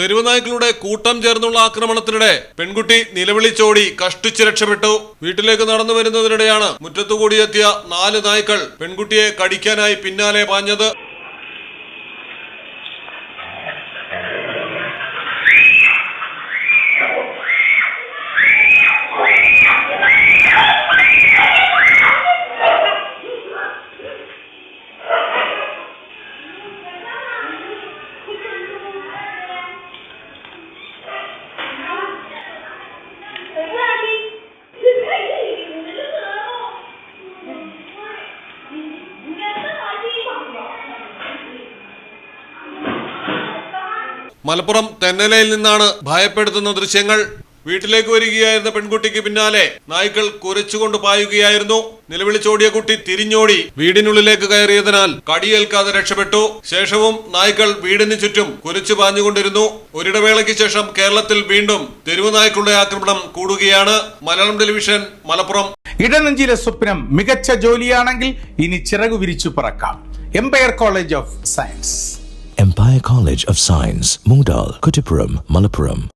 തെരുവുനായ്ക്കളുടെ കൂട്ടം ചേർന്നുള്ള ആക്രമണത്തിനിടെ പെൺകുട്ടി നിലവിളിച്ചോടി കഷ്ടിച്ച് രക്ഷപ്പെട്ടു. വീട്ടിലേക്ക് നടന്നു വരുന്നതിനിടെയാണ് മുറ്റത്തുകൂടിയെത്തിയ നാല് നായ്ക്കൾ പെൺകുട്ടിയെ കടിക്കാനായി പിന്നാലെ പാഞ്ഞത്. മലപ്പുറം തെന്നലയിൽ നിന്നാണ് ഭയപ്പെടുത്തുന്ന ദൃശ്യങ്ങൾ. വീട്ടിലേക്ക് വരികയായിരുന്ന പെൺകുട്ടിക്ക് പിന്നാലെ നായ്ക്കൾ കുരച്ചുകൊണ്ട് പായുകയായിരുന്നു. നിലവിളിച്ചോടിയ കുട്ടി തിരിഞ്ഞോടി വീടിനുള്ളിലേക്ക് കയറിയതിനാൽ കടിയേൽക്കാതെ രക്ഷപ്പെട്ടു. ശേഷവും നായ്ക്കൾ വീടിന് ചുറ്റും കുരച്ചു പാഞ്ഞുകൊണ്ടിരുന്നു. ഒരിടവേളയ്ക്ക് ശേഷം കേരളത്തിൽ വീണ്ടും തെരുവു നായ്ക്കളുടെ ആക്രമണം കൂടുകയാണ്. മലയാളം ടെലിവിഷൻ മലപ്പുറം. ഇടനെഞ്ചിലെ സ്വപ്നം മികച്ച ജോലിയാണെങ്കിൽ ഇനി ചിറകു വിരിച്ചു പറക്കാം. Empire College of Science Empire College of Science, Mungdal, Kuttipuram, Malappuram.